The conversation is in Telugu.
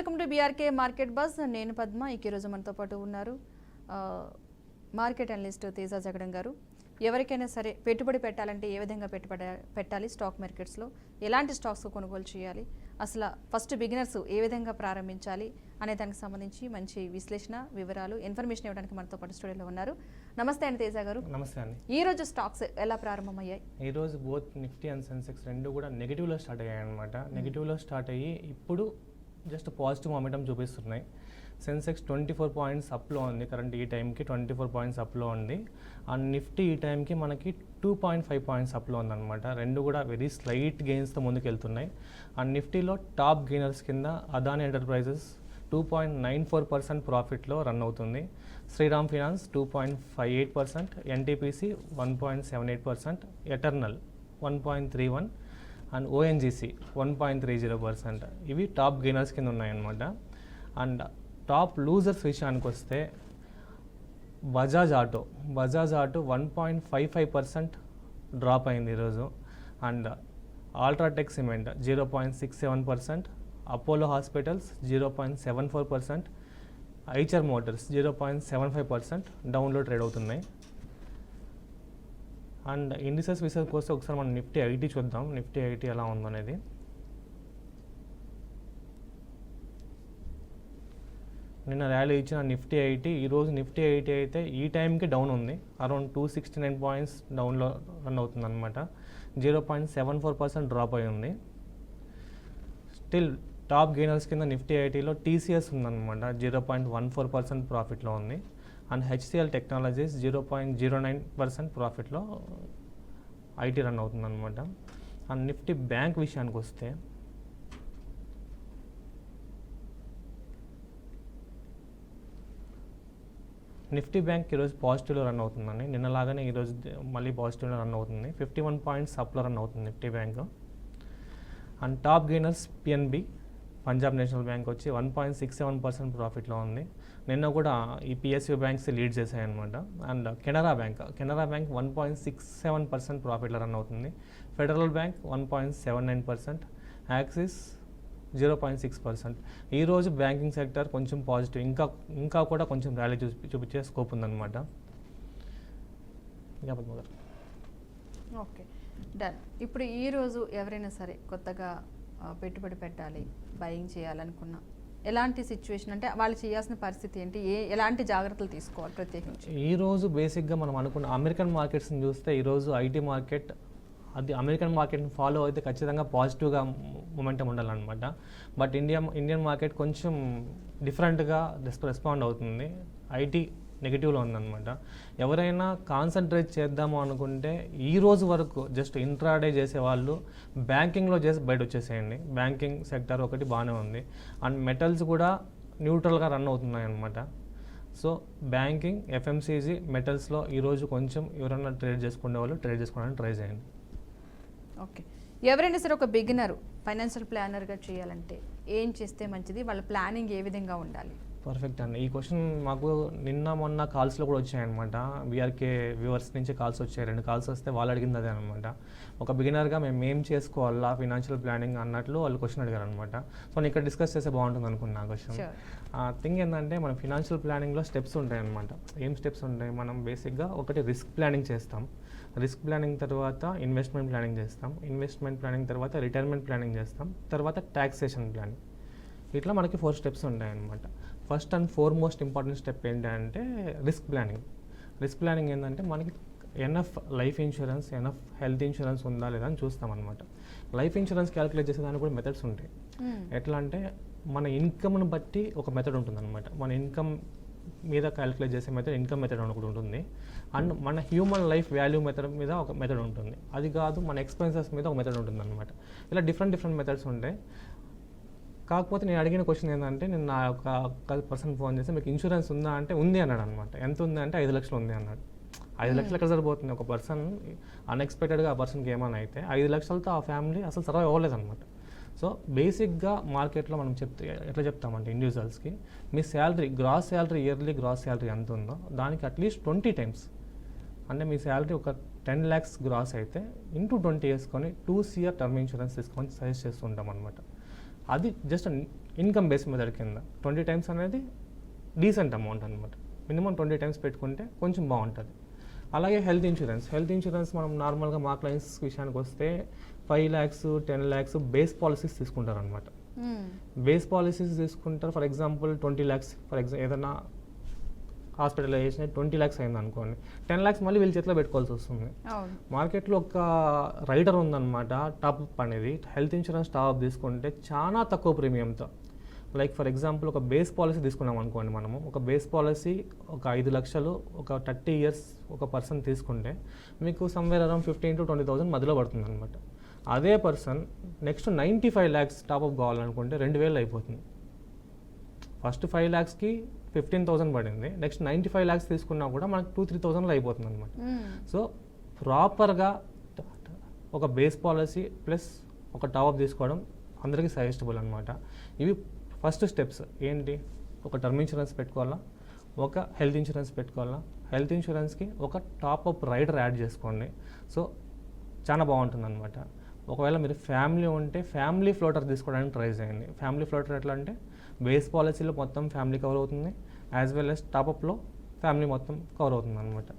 Welcome to B R K market bus నేను పద్మ. ఈరోజు మనతో పాటు ఉన్నారు మార్కెట్ అనలిస్ట్ తేజ జగడం గారు. ఎవరికైనా సరే పెట్టుబడి పెట్టాలంటే ఏ విధంగా పెట్టుబడి పెట్టాలి స్టాక్ మార్కెట్స్లో? ఎలాంటి స్టాక్స్ కొనుగోలు చేయాలి? అసలు ఫస్ట్ బిగినర్స్ ఏ విధంగా ప్రారంభించాలి అనే దానికి సంబంధించి మంచి విశ్లేషణ వివరాలు ఇన్ఫర్మేషన్ ఇవ్వడానికి మనతో పాటు స్టూడియోలో ఉన్నారు. నమస్తే అండి తేజ గారు. నమస్తే అండి. ఈ రోజు స్టాక్స్ ఎలా ప్రారంభమయ్యాయి? ఈరోజు బోత్ నిఫ్టీ అండ్ సెన్సెక్స్ రెండు కూడా నెగిటివ్లో స్టార్ట్ అయ్యాయి అనమాట నెగిటివ్లో స్టార్ట్ అయ్యి ఇప్పుడు జస్ట్ పాజిటివ్ మొమెంటం చూపిస్తున్నాయి. సెన్సెక్స్ ట్వంటీ ఫోర్ పాయింట్స్ అప్లో ఉంది. కరెంట్ ఈ టైంకి ట్వంటీ ఫోర్ పాయింట్స్ అప్లో ఉంది. అండ్ నిఫ్టీ ఈ టైంకి మనకి టూ పాయింట్ ఫైవ్ పాయింట్స్ అప్లో ఉందన్నమాట. రెండు కూడా వెరీ స్లైట్ గెయిన్స్తో ముందుకు వెళ్తున్నాయి అండ్ నిఫ్టీలో టాప్ గెయినర్స్ కింద Adani enterprises two point nine four percent ప్రాఫిట్లో run అవుతుంది. Shriram finance two point five eight percent NTPC one point seven eight percent eternal one point three one and ONGC one point three zero percent ఇవి టాప్ గెయినర్స్ కింద ఉన్నాయన్నమాట. అండ్ టాప్ లూజర్స్ విషయానికి వస్తే Bajaj auto Bajaj auto one point five five percent drop అయింది ఈరోజు. And UltraTech cement zero point six seven percent Apollo hospitals zero point seven four percent Eicher motors zero point seven five percent డౌన్లో ట్రేడ్ అవుతున్నాయి. అండ్ ఇండిసెస్ విషయానికి వస్తే ఒకసారి మనం నిఫ్టీ ఐటీ చూద్దాం. నిఫ్టీ ఐటీ ఎలా ఉందనేది. నిన్న ర్యాలీ ఇచ్చిన నిఫ్టీ ఐటీ ఈరోజు నిఫ్టీ ఐటీ అయితే ఈ టైంకి డౌన్ ఉంది. Around two sixty nine points డౌన్లో రన్ అవుతుంది అనమాట zero point seven four percent drop అయి ఉంది. స్టిల్ టాప్ గెయినర్స్ కింద నిఫ్టీ ఐటీలో టీసీఎస్ ఉందన్నమాట. Zero point one four percent ప్రాఫిట్లో ఉంది. And HCL technologies zero point zero nine percent ప్రాఫిట్లో IT run అవుతుందన్నమాట. అండ్ నిఫ్టీ బ్యాంక్ విషయానికి వస్తే నిఫ్టీ బ్యాంక్ ఈరోజు పాజిటివ్లో రన్ అవుతుందండి. నిన్నలాగానే ఈరోజు మళ్ళీ పాజిటివ్లో రన్ అవుతుంది. ఫిఫ్టీ వన్ పాయింట్స్ అప్లో రన్ అవుతుంది Nifty bank. And top gainers PNB Punjab national bank వచ్చి one point six seven percent ప్రాఫిట్లో ఉంది. నిన్న కూడా ఈ PSU banks lead చేశాయన్నమాట. And Canara bank Canara bank one point six seven percent ప్రాఫిట్లో run అవుతుంది. Federal bank one point seven nine percent Axis zero point six percent. ఈరోజు బ్యాంకింగ్ సెక్టర్ కొంచెం పాజిటివ్ ఇంకా ఇంకా కూడా కొంచెం ర్యాలీ చూపి చూపించే స్కోప్ ఉందన్నమాట. Okay done. ఇప్పుడు ఈ రోజు ఎవరైనా సరే కొత్తగా పెట్టుబడి పెట్టాలి బయింగ్ చేయాలనుకున్నా ఎలాంటి సిచ్యువేషన్ అంటే వాళ్ళు చేయాల్సిన పరిస్థితి ఏంటి? ఏ ఎలాంటి జాగ్రత్తలు తీసుకోవాలి ప్రత్యేకించి? ఈ రోజు బేసిక్గా మనం అనుకున్న అమెరికన్ మార్కెట్స్ని చూస్తే ఈరోజు ఐటీ మార్కెట్ అది అమెరికన్ మార్కెట్ని ఫాలో అయితే ఖచ్చితంగా పాజిటివ్గా మొమెంటం ఉండాలన్నమాట. బట్ ఇండియా ఇండియన్ మార్కెట్ కొంచెం డిఫరెంట్గా రెస్పాండ్ అవుతుంది. ఐటీ నెగిటివ్లో ఉందన్నమాట. ఎవరైనా కాన్సన్ట్రేట్ చేద్దాము అనుకుంటే ఈ రోజు వరకు జస్ట్ ఇంట్రాడే చేసే వాళ్ళు బ్యాంకింగ్లో చేసి బయట వచ్చేసేయండి బ్యాంకింగ్ సెక్టర్ ఒకటి బాగానే ఉంది. అండ్ మెటల్స్ కూడా న్యూట్రల్గా రన్ అవుతున్నాయి అన్నమాట సో బ్యాంకింగ్ ఎఫ్ఎంసీజీ మెటల్స్లో ఈరోజు కొంచెం ఎవరైనా ట్రేడ్ చేసుకునే వాళ్ళు ట్రేడ్ చేసుకోవడానికి ట్రై చేయండి. ఓకే. ఎవరైనా సరే ఒక బిగినర్ ఫైనాన్షియల్ ప్లానర్గా చేయాలంటే ఏం చేస్తే మంచిది? వాళ్ళ ప్లానింగ్ ఏ విధంగా ఉండాలి? పర్ఫెక్ట్ అండి. ఈ క్వశ్చన్ మాకు నిన్న మొన్న కాల్స్లో కూడా వచ్చాయన్నమాట. బీఆర్కే వ్యూవర్స్ నుంచి కాల్స్ వచ్చాయి. రెండు కాల్స్ వస్తే వాళ్ళు అడిగింది అదే అనమాట ఒక బిగినర్గా మేము ఏం చేసుకోవాలా ఫినాన్షియల్ ప్లానింగ్ అన్నట్లు వాళ్ళు క్వశ్చన్ అడిగారు అనమాట సో నేను ఇక్కడ డిస్కస్ చేస్తే బాగుంటుంది అనుకున్నా క్వశ్చన్ థింగ్ ఏంటంటే మన ఫినాన్షియల్ ప్లానింగ్లో స్టెప్స్ ఉంటాయి అనమాట ఏం స్టెప్స్ ఉంటాయి? మనం బేసిక్గా ఒకటి రిస్క్ ప్లానింగ్ చేస్తాం. రిస్క్ ప్లానింగ్ తర్వాత ఇన్వెస్ట్మెంట్ ప్లానింగ్ చేస్తాం. ఇన్వెస్ట్మెంట్ ప్లానింగ్ తర్వాత రిటైర్మెంట్ ప్లానింగ్ చేస్తాం. తర్వాత ట్యాక్సేషన్ ప్లానింగ్ ఇట్లా మనకి ఫోర్ స్టెప్స్ ఉంటాయి అనమాట first and foremost important step ఏంటంటే రిస్క్ ప్లానింగ్ రిస్క్ ప్లానింగ్ ఏంటంటే మనకి enough life insurance enough health insurance ఉందా లేదా అని చూస్తాం అనమాట లైఫ్ ఇన్సూరెన్స్ క్యాలిక్యులేట్ చేసేదానికి కూడా మెథడ్స్ ఉంటాయి. ఎట్లా అంటే మన ఇన్కమ్ను బట్టి ఒక మెథడ్ ఉంటుందన్నమాట. మన ఇన్కమ్ మీద క్యాలిక్యులేట్ చేసే మెథడ్ ఇన్కమ్ మెథడ్ ఒకటి ఉంటుంది. అండ్ మన హ్యూమన్ లైఫ్ వాల్యూ మెథడ్ మీద ఒక మెథడ్ ఉంటుంది. అది కాదు మన ఎక్స్పెన్సెస్ మీద ఒక మెథడ్ ఉంటుంది అనమాట ఇలా డిఫరెంట్ డిఫరెంట్ మెథడ్స్ ఉంటాయి. కాకపోతే నేను అడిగిన క్వశ్చన్ ఏంటంటే నేను నా ఒక పర్సన్ ఫోన్ చేసి మీకు ఇన్సూరెన్స్ ఉందా అంటే ఉంది అన్నాడు అనమాట ఎంత ఉంది అంటే ఐదు లక్షలు ఉంది అన్నాడు. ఐదు లక్షలు ఎక్కడ సరిపోతుంది? ఒక పర్సన్ అన్ఎక్స్పెక్టెడ్గా ఆ పర్సన్కి ఏమైనా అయితే ఐదు లక్షలతో ఆ ఫ్యామిలీ అసలు సర్వైవ్ అవ్వలేదు అనమాట సో బేసిక్గా మార్కెట్లో మనం చెప్తే ఎట్లా చెప్తామంటే ఇండివిజువల్స్కి మీ salary gross salary yearly gross salary ఎంత ఉందో దానికి అట్లీస్ట్ ట్వంటీ టైమ్స్ అంటే మీ శాలరీ ఒక టెన్ ల్యాక్స్ గ్రాస్ అయితే ఇంటూ ట్వంటీ వేసుకొని టూ సిఆర్ టర్మ్ ఇన్సూరెన్స్ తీసుకొని సజెస్ట్ చేస్తుంటాం అనమాట అది జస్ట్ ఇన్కమ్ బేస్ మెథడ్ కింద ట్వంటీ టైమ్స్ అనేది డీసెంట్ అమౌంట్ అనమాట మినిమం ట్వంటీ టైమ్స్ పెట్టుకుంటే కొంచెం బాగుంటుంది. అలాగే హెల్త్ ఇన్సూరెన్స్. హెల్త్ ఇన్సూరెన్స్ మనం నార్మల్గా మా క్లయింట్స్ విషయానికి వస్తే five lakhs ten lakhs base policies తీసుకుంటారు అనమాట మ్మ్. బేస్ పాలసీస్ తీసుకుంటారు. For example twenty lakhs for example ఏదైనా హాస్పిటలైజేషన్ ట్వంటీ ల్యాక్స్ అయింది అనుకోండి. టెన్ ల్యాక్స్ మళ్ళీ వీళ్ళ చేతిలో పెట్టుకోవాల్సి వస్తుంది. మార్కెట్లో ఒక రైడర్ ఉందన్నమాట టాప్ అప్ అనేది. హెల్త్ ఇన్సూరెన్స్ టాప్ అప్ తీసుకుంటే చాలా తక్కువ ప్రీమియంతో. లైక్ ఫర్ ఎగ్జాంపుల్ ఒక బేస్ పాలసీ తీసుకున్నాం అనుకోండి మనము. ఒక బేస్ పాలసీ ఒక ఐదు లక్షలు ఒక థర్టీ ఇయర్స్ ఒక పర్సన్ తీసుకుంటే మీకు somewhere around fifteen to twenty thousand మధ్యలో పడుతుంది అనమాట అదే person next ninety five lakhs top up కావాలనుకుంటే రెండు వేలు అయిపోతుంది. ఫస్ట్ ఫైవ్ ల్యాక్స్కి ఫిఫ్టీన్ థౌసండ్ పడింది. నెక్స్ట్ నైంటీ ఫైవ్ ల్యాక్స్ తీసుకున్నా కూడా మనకు టూ త్రీ థౌసండ్లో అయిపోతుంది అనమాట. సో ప్రాపర్గా ఒక బేస్ పాలసీ ప్లస్ ఒక టాప్ తీసుకోవడం అందరికీ సజెస్టబుల్ అనమాట ఇవి ఫస్ట్ స్టెప్స్. ఏంటి? ఒక టర్మ్ ఇన్సూరెన్స్ పెట్టుకోవాలా? ఒక హెల్త్ ఇన్సూరెన్స్ పెట్టుకోవాలా? హెల్త్ ఇన్సూరెన్స్కి ఒక టాప్ అప్ రైడర్ యాడ్ చేసుకోండి. సో చాలా బాగుంటుంది అనమాట ఒకవేళ మీరు ఫ్యామిలీ ఉంటే ఫ్యామిలీ ఫ్లోటర్ తీసుకోవడానికి ట్రై చేయండి. ఫ్యామిలీ ఫ్లోటర్ ఎట్లా అంటే బేస్ పాలసీలో మొత్తం ఫ్యామిలీ కవర్ అవుతుంది. యాజ్ వెల్ as టాపప్లో ఫ్యామిలీ మొత్తం కవర్ అవుతుంది అనమాట